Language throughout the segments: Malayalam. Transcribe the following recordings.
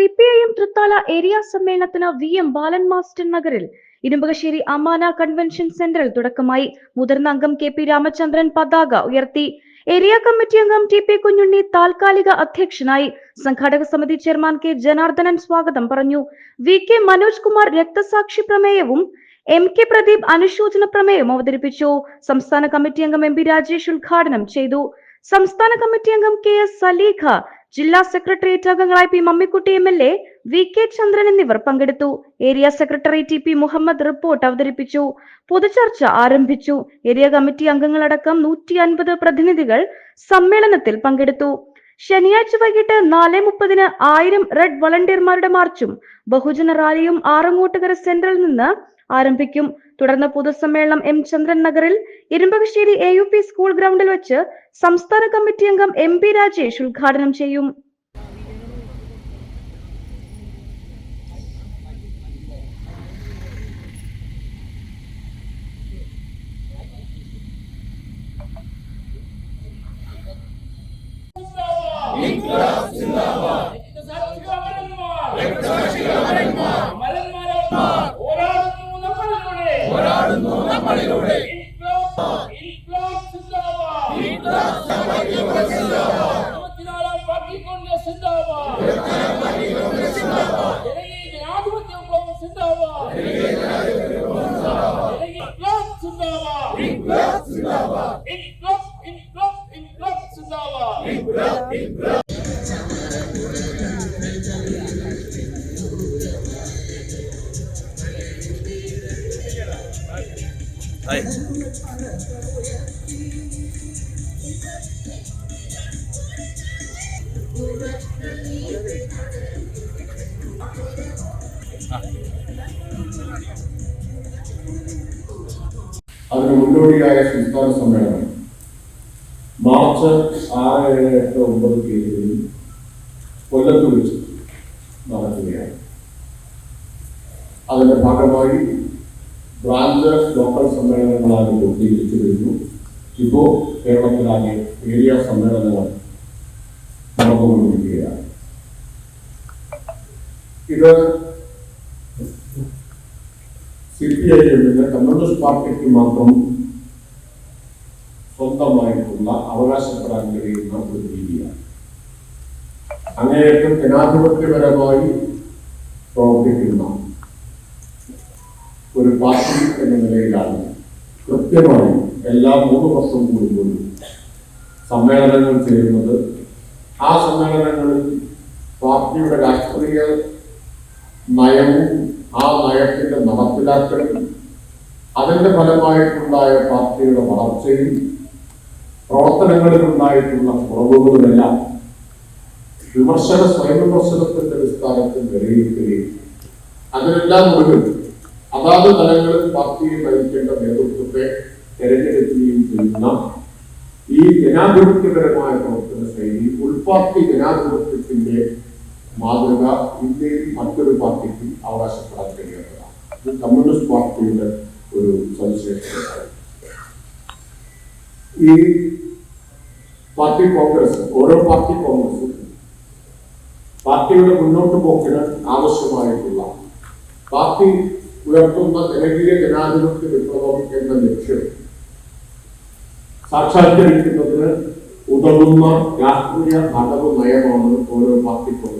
C P I M Thrithala area സമ്മേളനത്തിന് വി എം ബാലൻ മാസ്റ്റർ നഗറിൽ. ഇരുമ്പകശ്ശേരി അമാന കൺവെൻഷൻ സെന്ററിൽ തുടക്കമായി. മുതിർന്ന അംഗം കെ പി രാമചന്ദ്രൻ പതാക ഉയർത്തി. ഏരിയ കമ്മിറ്റി അംഗം ടി പി കുഞ്ഞുണ്ണി താൽക്കാലിക അധ്യക്ഷനായി. സംഘാടക സമിതി ചെയർമാൻ കെ ജനാർദ്ദനൻ സ്വാഗതം പറഞ്ഞു. വി കെ മനോജ് കുമാർ രക്തസാക്ഷി പ്രമേയവും എം കെ പ്രദീപ് അനുശോചന പ്രമേയം അവതരിപ്പിച്ചു. സംസ്ഥാന കമ്മിറ്റി അംഗം എം പി രാജേഷ് ഉദ്ഘാടനം ചെയ്തു. സംസ്ഥാന കമ്മിറ്റി അംഗം കെ എസ് സലീഖ ജില്ലാ സെക്രട്ടേറിയറ്റ് അംഗങ്ങളായ P Mammikutty M L A V K Chandran എന്നിവർ പങ്കെടുത്തു. Area secretary T P Muhammad report അവതരിപ്പിച്ചു. പൊതുചർച്ച ആരംഭിച്ചു. ഏരിയ കമ്മിറ്റി അംഗങ്ങളടക്കം നൂറ്റി അൻപത് പ്രതിനിധികൾ സമ്മേളനത്തിൽ പങ്കെടുത്തു. ശനിയാഴ്ച വൈകിട്ട് നാല് മുപ്പതിന് ആയിരം റെഡ് വളണ്ടിയർമാരുടെ മാർച്ചും ബഹുജന റാലിയും ആറങ്ങോട്ടുകര സെന്ററിൽ നിന്ന് ആരംഭിക്കും. തുടർന്ന് പൊതുസമ്മേളനം എം ചന്ദ്രൻ നഗറിൽ Irumbakassery A U P school ഗ്രൗണ്ടിൽ വെച്ച് സംസ്ഥാന കമ്മിറ്റി അംഗം എം പി രാജേഷ് ഉദ്ഘാടനം ചെയ്യും. പോരാടുന്നു നമ്മളിലൂടെ Zindabad! İnkılap Zindabad! İnkılap, inkılap, inkılap Zindabad! İnkılap, inkılap! Hayır. Ah. അതിന് മുന്നോടിയായ സംസ്ഥാന സമ്മേളനം. മാർച്ച് ആറ് ഏഴ് എട്ട് ഒമ്പത് തീയതികളിൽ കൊല്ലത്ത് വെച്ച് നടക്കുകയാണ്. അതിന്റെ ഭാഗമായി ബ്രാഞ്ച് ലോക്കൽ സമ്മേളനങ്ങളാണ് പൂർത്തീകരിച്ചു വരുന്നു ഇപ്പോൾ കേരളത്തിലാകെ ഏരിയ സമ്മേളനങ്ങൾ നടന്നുകൊണ്ടിരിക്കുകയാണ്. ഇത് സി പി ഐ എമ്മിന് കമ്മ്യൂണിസ്റ്റ് പാർട്ടിക്ക് മാത്രം സ്വന്തമായിട്ടുള്ള അവകാശപ്പെടാൻ കഴിയുന്ന ഒരു രീതിയാണ്. അങ്ങേയറ്റം ജനാധിപത്യപരമായി പ്രവർത്തിക്കുന്ന ഒരു പാർട്ടി എന്ന നിലയിലാണ് കൃത്യമായി എല്ലാ മൂന്ന് വർഷം കൂടുമ്പോഴും സമ്മേളനങ്ങൾ ചേരുന്നത്. ആ സമ്മേളനങ്ങളിൽ പാർട്ടിയുടെ രാഷ്ട്രീയ നയവും ആ നയത്തിന്റെ നടപ്പിലാക്കലും അതിന്റെ ഫലമായിട്ടുണ്ടായ പാർട്ടിയുടെ വളർച്ചയും പ്രവർത്തനങ്ങളിലുണ്ടായിട്ടുള്ള കുറവുകളുമെല്ലാം വിമർശന സ്വയംവിമർശനത്തിന്റെ അടിസ്ഥാനത്തിൽ വിലയിരുത്തുകയും അതിനെല്ലാം ഒടുവിൽ അതാത് തലങ്ങളിൽ പാർട്ടിയെ നയിക്കേണ്ട നേതൃത്വത്തെ തെരഞ്ഞെടുക്കുകയും ചെയ്യുന്ന ഈ ജനാധിപത്യപരമായ പ്രവർത്തന ശൈലി ഉൾപാർട്ടി ജനാധിപത്യത്തിന്റെ മാതൃക ഇന്ത്യയിൽ മറ്റൊരു പാർട്ടിക്കും അവകാശപ്പെടാൻ കഴിയാത്തതാണ്. ഇത് കമ്മ്യൂണിസ്റ്റ് പാർട്ടിയുടെ ഒരു സവിശേഷത ഈ പാർട്ടി കോൺഗ്രസ് ഓരോ പാർട്ടി കോൺഗ്രസും പാർട്ടിയുടെ മുന്നോട്ട് പോക്കിന് ആവശ്യമായിട്ടുള്ള പാർട്ടി ഉയർത്തുന്ന ജനകീയ ജനാധിപത്യ വിപ്ലവം എന്ന ലക്ഷ്യം സാക്ഷാത്കരിക്കുന്നതിന് ഉതകുന്ന രാഷ്ട്രീയ നടവ് നയമാണ് ഓരോ പാർട്ടി കോൺഗ്രസ്. രൂപപ്പെടുന്നത്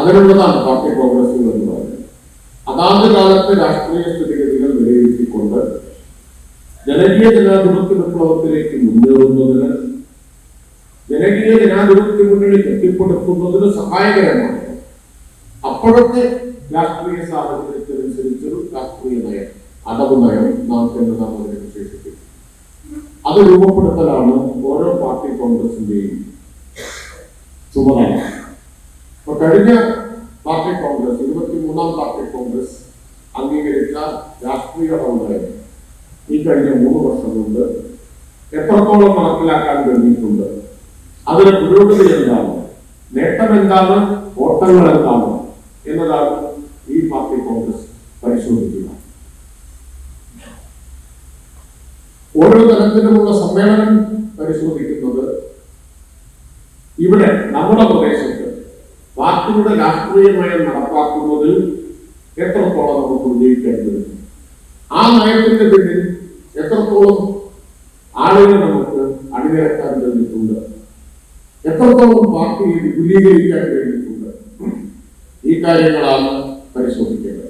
അതിനുള്ളതാണ് പാർട്ടി കോൺഗ്രസുകൾ എന്ന് പറയുന്നത്. അതാത് കാലത്തെ രാഷ്ട്രീയ സ്ഥിതിഗതികൾ വിലയിരുത്തിക്കൊണ്ട് ജനകീയ ജനാധിപത്യ വിപ്ലവത്തിലേക്ക് മുന്നേറുന്നതിന് ജനകീയ ജനാധിപത്യ മുന്നണി കെട്ടിപ്പടുക്കുന്നതിന് സഹായകരമാണ്. അപ്പോഴത്തെ രാഷ്ട്രീയ സാഹചര്യത്തിനനുസരിച്ചൊരു രാഷ്ട്രീയ നയം അടവ് നയം നാം എന്ന് നാം അതിനെ വിശേഷിപ്പിക്കും. അത് രൂപപ്പെടുത്തലാണ് ഓരോ പാർട്ടി കോൺഗ്രസിന്റെയും ചുമതല. അപ്പൊ കഴിഞ്ഞ പാർട്ടി കോൺഗ്രസ് ഇരുപത്തിമൂന്നാം പാർട്ടി കോൺഗ്രസ് അംഗീകരിച്ച രാഷ്ട്രീയ നയം ഈ കഴിഞ്ഞ മൂന്ന് വർഷം കൊണ്ട് എത്രത്തോളം നടപ്പിലാക്കാൻ കഴിഞ്ഞിട്ടുണ്ട്? അതിലെ പുരോഗതി എന്താണ്? നേട്ടം എന്താണ്? ഓട്ടങ്ങൾ എന്താണ്? എന്നതാണ് ഈ പാർട്ടി കോൺഗ്രസ് പരിശോധിക്കുക. ഓരോ തരത്തിലുമുള്ള സമ്മേളനം പരിശോധിക്കുന്നത് ഇവിടെ നമ്മുടെ പ്രദേശത്ത് പാർട്ടിയുടെ രാഷ്ട്രീയ നയം നടപ്പാക്കുന്നതിൽ എത്രത്തോളം നമുക്ക് ഉന്നയിക്കേണ്ടത്? ആ നയത്തിന്റെ പിന്നിൽ എത്രത്തോളം ആളുകൾ നമുക്ക് അണിനിരക്കാൻ കഴിഞ്ഞിട്ടുണ്ട്? എത്രത്തോളം പാർട്ടിയെ വിപുലീകരിക്കാൻ കഴിഞ്ഞിട്ടുണ്ട്? ഈ കാര്യങ്ങളാണ് പരിശോധിക്കേണ്ടത്.